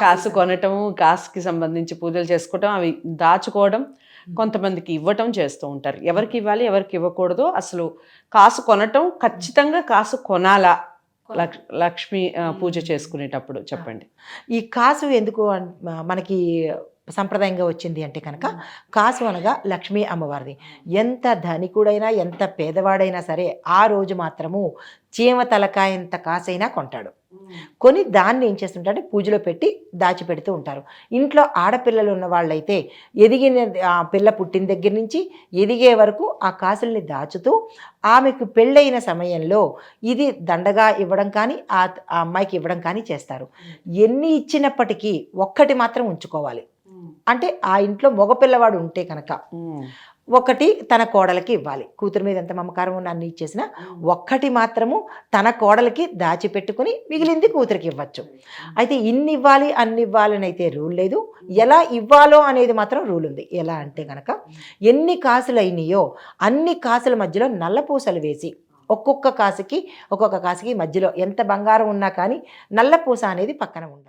కాసు కొనటం కాసుకి సంబంధించి పూజలు చేసుకోవటం అవి దాచుకోవడం కొంతమందికి ఇవ్వటం చేస్తూ ఉంటారు. ఎవరికి ఇవ్వాలి ఎవరికి ఇవ్వకూడదు. అసలు కాసు కొనటం ఖచ్చితంగా కాసు కొనాలా? లక్ష్ లక్ష్మి పూజ చేసుకునేటప్పుడు చెప్పండి. ఈ కాసు ఎందుకు మనకి సంప్రదాయంగా వచ్చింది అంటే కనుక కాసు అనగా లక్ష్మీ అమ్మవారిది. ఎంత ధనికుడైనా ఎంత పేదవాడైనా సరే ఆ రోజు మాత్రము చీమ తలకాయంత కాసైనా కొంటాడు. కొని దాన్ని ఏం చేస్తుంటారంటే పూజలో పెట్టి దాచిపెడుతూ ఉంటారు. ఇంట్లో ఆడపిల్లలు ఉన్న వాళ్ళైతే ఎదిగిన ఆ పిల్ల పుట్టిన దగ్గర నుంచి ఎదిగే వరకు ఆ కాసుల్ని దాచుతూ ఆమెకు పెళ్ళైన సమయంలో ఇది దండగా ఇవ్వడం కానీ ఆ అమ్మాయికి ఇవ్వడం కానీ చేస్తారు. ఎన్ని ఇచ్చినప్పటికీ ఒక్కటి మాత్రం ఉంచుకోవాలి. అంటే ఆ ఇంట్లో మగపిల్లవాడు ఉంటే కనుక. ఒకటి తన కోడలికి ఇవ్వాలి. కూతురు మీద ఎంత మమకారం ఉన్న అన్ని ఇచ్చేసినా ఒక్కటి మాత్రము తన కోడలికి దాచిపెట్టుకుని మిగిలింది కూతురికి ఇవ్వచ్చు. అయితే ఇన్ని ఇవ్వాలి అన్ని ఇవ్వాలి అని అయితే రూల్ లేదు. ఎలా ఇవ్వాలో అనేది మాత్రం రూల్ ఉంది. ఎలా అంటే కనుక ఎన్ని కాసులు అయినాయో అన్ని కాసుల మధ్యలో నల్లపూసలు వేసి ఒక్కొక్క కాసుకి ఒక్కొక్క కాసుకి మధ్యలో ఎంత బంగారం ఉన్నా కానీ నల్లపూస అనేది పక్కన ఉండాలి.